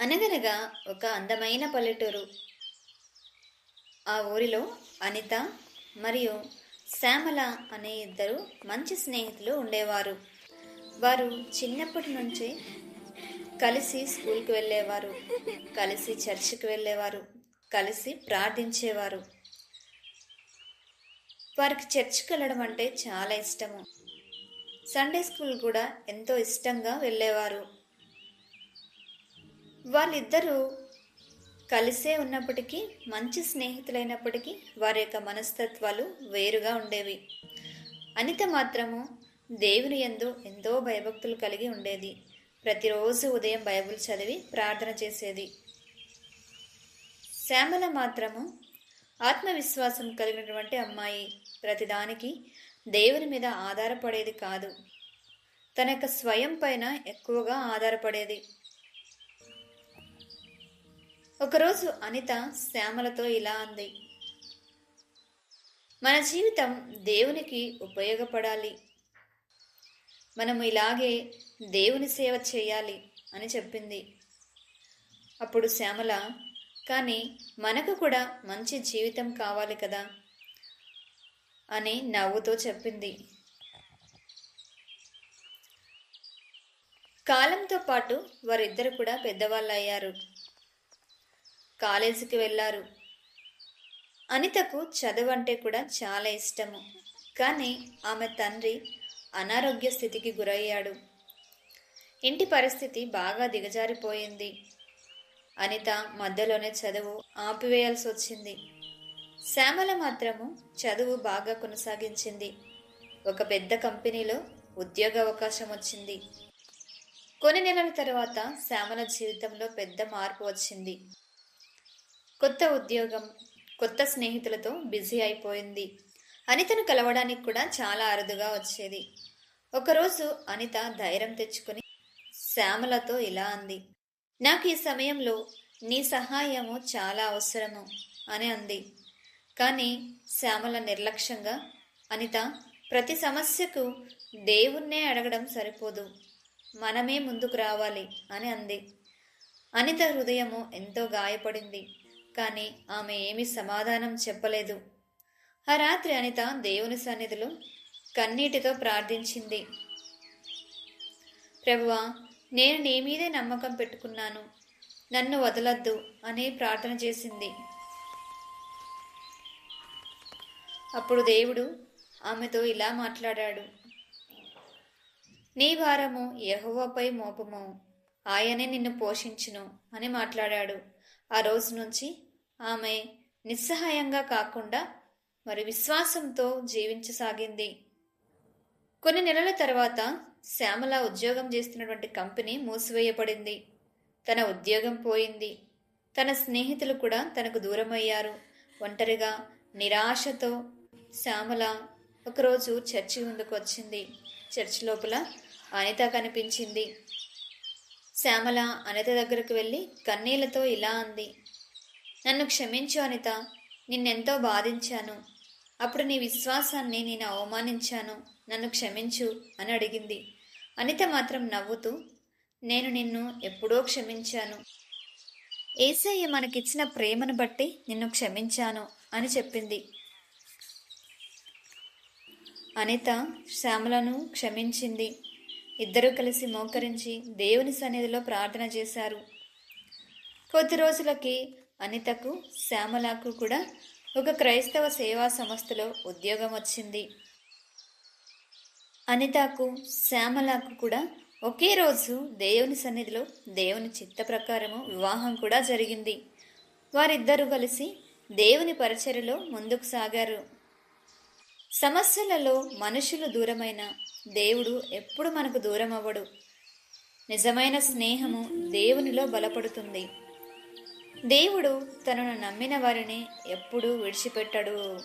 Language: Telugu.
అనగనగా ఒక అందమైన పల్లెటూరు. ఆ ఊరిలో అనిత మరియు శ్యామల అనే ఇద్దరు మంచి స్నేహితులు ఉండేవారు. వారు చిన్నప్పటి నుంచి కలిసి స్కూల్కి వెళ్ళేవారు కలిసి చర్చికి వెళ్ళేవారు కలిసి ప్రార్థించేవారు. వారికి చర్చికి వెళ్ళడం అంటే చాలా ఇష్టము. సండే స్కూల్ కూడా ఎంతో ఇష్టంగా వెళ్ళేవారు. వాళ్ళిద్దరూ కలిసే ఉన్నప్పటికీ మంచి స్నేహితులైనప్పటికీ వారి యొక్క మనస్తత్వాలు వేరుగా ఉండేవి. అనిత మాత్రము దేవుని ఎందు ఎంతో భయభక్తులు కలిగి ఉండేది. ప్రతిరోజు ఉదయం బైబిల్ చదివి ప్రార్థన చేసేది. శ్యామల మాత్రము ఆత్మవిశ్వాసం కలిగినటువంటి అమ్మాయి. ప్రతిదానికి దేవుని మీద ఆధారపడేది కాదు. తన యొక్క స్వయం పైన ఎక్కువగా ఆధారపడేది. ఒకరోజు అనిత శ్యామలతో ఇలా అంది. మన జీవితం దేవునికి ఉపయోగపడాలి. మనము ఇలాగే దేవుని సేవ చేయాలి అని చెప్పింది. అప్పుడు శ్యామల కానీ మనకు కూడా మంచి జీవితం కావాలి కదా అని నవ్వుతో చెప్పింది. కాలంతో పాటు వారిద్దరు కూడా పెద్దవాళ్ళు అయ్యారు కాలేజీకి వెళ్ళారు. అనితకు చదువు అంటే కూడా చాలా ఇష్టము. కానీ ఆమె తండ్రి అనారోగ్య స్థితికి గురయ్యాడు. ఇంటి పరిస్థితి బాగా దిగజారిపోయింది. అనిత మధ్యలోనే చదువు ఆపివేయాల్సి వచ్చింది. శ్యామల మాత్రము చదువు బాగా కొనసాగించింది. ఒక పెద్ద కంపెనీలో ఉద్యోగ అవకాశం వచ్చింది. కొన్ని నెలల తర్వాత శ్యామల జీవితంలో పెద్ద మార్పు వచ్చింది. కొత్త ఉద్యోగం కొత్త స్నేహితులతో బిజీ అయిపోయింది. అనితను కలవడానికి కూడా చాలా అరుదుగా వచ్చేది. ఒకరోజు అనిత ధైర్యం తెచ్చుకుని శ్యామలతో ఇలా అంది. నాకు ఈ సమయంలో నీ సహాయము చాలా అవసరము అని అంది. కానీ శ్యామల నిర్లక్ష్యంగా అనిత ప్రతి సమస్యకు దేవుణ్ణే అడగడం సరిపోదు. మనమే ముందుకు రావాలి అని అంది. అనిత హృదయము ఎంతో గాయపడింది. కానీ ఆమె ఏమీ సమాధానం చెప్పలేదు. ఆ రాత్రి అనిత దేవుని సన్నిధిలో కన్నీటితో ప్రార్థించింది. ప్రభువా నేను నీ మీదే నమ్మకం పెట్టుకున్నాను. నన్ను వదలద్దు అని ప్రార్థన చేసింది. అప్పుడు దేవుడు ఆమెతో ఇలా మాట్లాడాడు. నీ భారము యహోవపై మోపము. ఆయనే నిన్ను పోషించును అని మాట్లాడాడు. ఆ రోజు నుంచి ఆమె నిస్సహాయంగా కాకుండా మరి విశ్వాసంతో జీవించసాగింది. కొన్ని నెలల తర్వాత శ్యామల ఉద్యోగం చేస్తున్నటువంటి కంపెనీ మూసివేయబడింది. తన ఉద్యోగం పోయింది. తన స్నేహితులు కూడా తనకు దూరమయ్యారు. ఒంటరిగా నిరాశతో శ్యామల ఒకరోజు చర్చి ముందుకు వచ్చింది చర్చి లోపల అనిత కనిపించింది. శ్యామల అనిత దగ్గరకు వెళ్ళి కన్నీళ్ళతో ఇలా అంది. నన్ను క్షమించు అనిత నిన్నెంతో బాధించాను. అప్పుడు నీ విశ్వాసాన్ని నేను అవమానించాను. నన్ను క్షమించు అని అడిగింది. అనిత మాత్రం నవ్వుతూ నేను నిన్ను ఎప్పుడో క్షమించాను. ఏసయ్య మనకిచ్చిన ప్రేమను బట్టి నిన్ను క్షమించాను అని చెప్పింది. అనిత శ్యామలను క్షమించింది. ఇద్దరూ కలిసి మోకరించి దేవుని సన్నిధిలో ప్రార్థన చేశారు. కొద్ది రోజులకి అనితకు శ్యామలకు కూడా ఒక క్రైస్తవ సేవా సంస్థలో ఉద్యోగం వచ్చింది. అనితకు శ్యామలకు కూడా ఒకే రోజు దేవుని సన్నిధిలో దేవుని చిత్త ప్రకారము వివాహం కూడా జరిగింది. వారిద్దరూ కలిసి దేవుని పరిచర్యలో ముందుకు సాగారు. సమస్యలలో మనుషులు దూరమైన దేవుడు ఎప్పుడు మనకు దూరం అవ్వడు నిజమైన స్నేహము దేవునిలో బలపడుతుంది. దేవుడు తనను నమ్మిన వారిని ఎప్పుడూ విడిచిపెట్టడు.